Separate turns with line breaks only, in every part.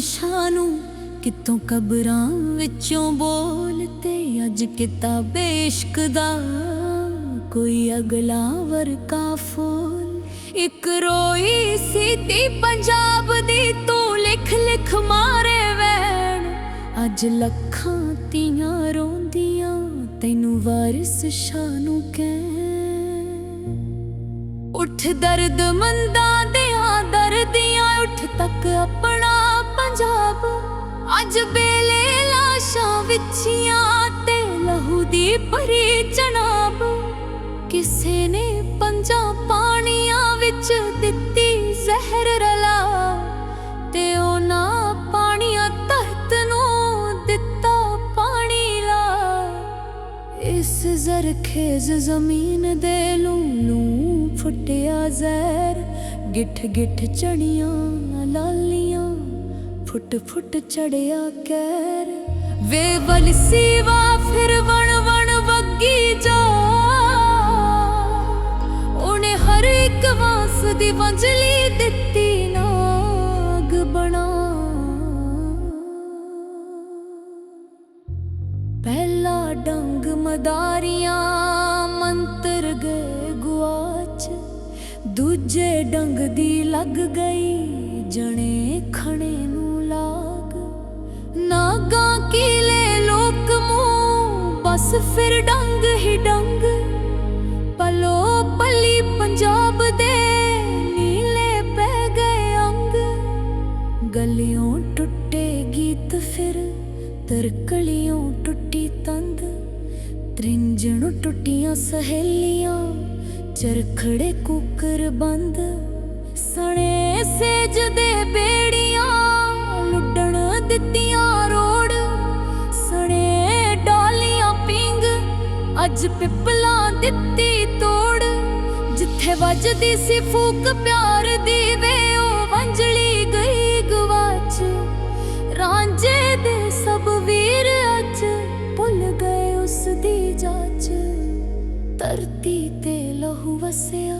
ਸ਼ਾਹ ਨੂੰ ਕਿਤੋਂ ਕਬਰਾਂ ਵਿੱਚੋਂ ਬੋਲ ਤੇ ਅੱਜ ਕਿਤਾਬੇ ਇਸ਼ਕ ਦਾ ਕੋਈ ਅਗਲਾ ਵਰਕਾ ਫੁੱਲ। ਇੱਕ ਰੋਈ ਸੀ ਤੀ ਪੰਜਾਬ ਦੀ, ਤੂੰ ਲਿਖ ਲਿਖ ਮਾਰੇ ਵੈਣ। ਅੱਜ ਲੱਖਾਂ ਤੀਆਂ ਰੋਂਦੀਆਂ ਤੈਨੂੰ ਵਾਰਿਸ ਸ਼ਾਹ ਨੂੰ ਕਹਿ ਉੱਠ ਦਰਦ ਮੰਦਾ ਦੇ ਦਰਦੀਆਂ ਉੱਠ ਤੱਕ ਆਪਣਾ ਪੰਜਾਬ। ਅੱਜ ਬੇਲੇ ਲਾਸ਼ਾਂ ਵਿਚੀਆਂ ਤੇ ਲਹੂ ਦੀ ਭਰੀ ਚਨਾਬ। ਕਿਸੇ ਨੇ ਪੰਜਾਂ ਪਾਣੀਆਂ ਵਿੱਚ ਦਿੱਤੀ ਜ਼ਹਿਰ ਰਲਾ ਤੇ ਉਹਨਾਂ ਪਾਣੀਆਂ ਧਰਤ ਨੂੰ ਦਿੱਤਾ ਪਾਣੀ ਲਾ। ਇਸ ਜ਼ਰਖੇਜ਼ ਜ਼ਮੀਨ ਦੇ ਲੂਲੂ ਫੁੱਟਿਆ ਜ਼ਹਿਰ, ਗਿੱਠ ਗਿੱਠ ਚੜੀਆਂ ਲਾਲੀਆਂ, ਫੁੱਟ ਫੁੱਟ ਚੜਿਆ ਕੈਰ। ਵੇ ਵਲਸੀਵਾ ਫਿਰ ਵਣ ਵਣ ਵੱਗੀ ਜਾ। ਉਹਨੇ ਹਰ ਇੱਕ ਵਾਸ ਦੀ ਵੰਜਲੀ ਦਿੱਤੀ ਨਾਗ ਬਣਾ। ਪਹਿਲਾ ਡੰਗ ਮਦਾਰੀਆਂ ਜੇ ਡੰਗ ਦੀ ਲੱਗ ਗਈ, ਜਣੇ ਖਣੇ ਨੂੰ ਲਾਗ। ਨਾਗਾ ਕੀਲੇ ਲੋਕ ਮੂੰਹ, ਬਸ ਫਿਰ ਡੰਗ ਹੀ ਡੰਗ। ਪਲੋ ਪੱਲੀ ਪੰਜਾਬ ਦੇ ਨੀਲੇ ਪੈ ਗਏ ਅੰਗ। ਗਲਿयों ਟੁੱਟੇ ਗੀਤ ਫਿਰ ਤਰਕਲੀਆਂ ਟੁੱਟੀ ਤੰਦ ਤ੍ਰਿੰਜਣ ਟੁੱਟੀਆਂ ਸਹੇਲੀਆਂ ਚਰਖੜੇ ਕੁਕਰ ਬੰਦ, ਸਣੇ ਸੇਜ ਦੇ ਬੇੜੀਆਂ ਲੁੱਡਣ ਦਿੱਤੀਆਂ ਰੋੜ, ਸਣੇ ਡਾਲੀਆਂ ਪਿੰਗ, ਅੱਜ ਪਿੱਪਲਾਂ ਦਿੱਤੀ ਤੋੜ, ਜਿੱਥੇ ਵੱਜਦੀ ਸੀ ਫੂਕ ਪਿਆਰ ਦੀ ਵੇ ਉਹ ਵੰਜਲੀ ਵਸਿਆ,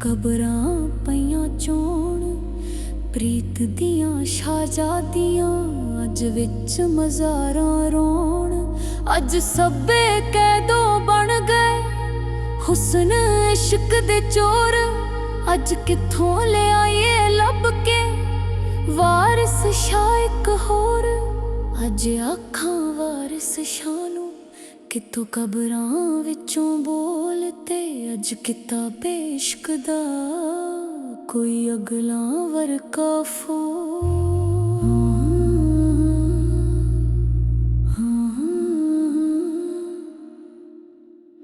ਕਬਰਾਂ ਪਈਆਂ ਚੋਣ, ਪ੍ਰੀਤ ਦੀਆਂ ਸ਼ਾਹਜ਼ਾਦੀਆਂ, ਅੱਜ ਵਿੱਚ ਮਜ਼ਾਰਾਂ ਰੋਣ। ਅੱਜ ਸਭੇ ਕੈਦੋ ਬਣ ਗਏ, ਹੁਸਨ ਇਸ਼ਕ ਦੇ ਚੋਰ। ਅੱਜ ਕਿੱਥੋਂ ਲਿਆਏ ਲੱਭ ਕੇ, ਵਾਰਿਸ ਸ਼ਾਹ ਹੋਰ। ਅੱਜ ਅੱਖਾਂ ਵਾਰਿਸ ਸ਼ਾਹ ਨੂੰ ਕਿਤੋਂ ਕਬਰਾਂ ਵਿੱਚੋਂ ਬੋਲ ਤੇ ਅੱਜ ਕਿਤਾਬੇ ਇਸ਼ਕ ਦਾ ਕੋਈ ਅਗਲਾ ਵਰਕਾ ਫੋ